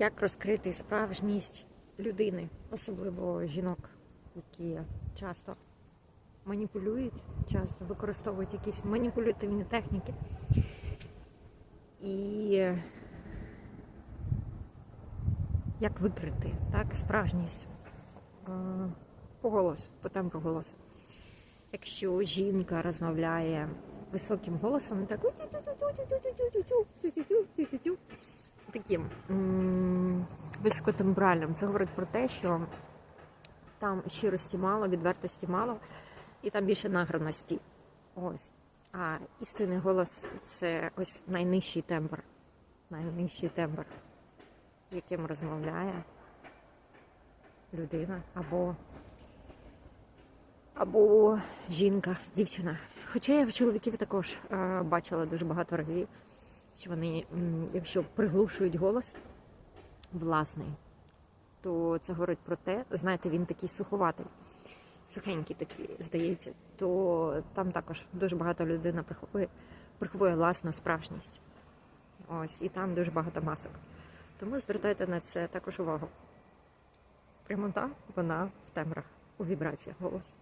Як розкрити справжність людини, особливо жінок, які часто маніпулюють, часто використовують якісь маніпулятивні техніки. І як викрити так, справжність е, по голосу, по тембру голосу. Якщо жінка розмовляє високим голосом, так таким високотембральним, це говорить про те, що там щирості мало, відвертості мало, і там більше награності. Ось. А істинний голос це ось найнижчий тембр. Найнижчий тембр, яким розмовляє людина або, або жінка, дівчина. Хоча я в чоловіків також е, бачила дуже багато разів, що вони, якщо приглушують голос власний, то це говорить про те, знаєте, він такий суховатий, сухенький такий, здається, то там також дуже багато людина приховує, приховує власну справжність. Ось, і там дуже багато масок. Тому звертайте на це також увагу. Прямота, вона в тембрах, у вібраціях голосу.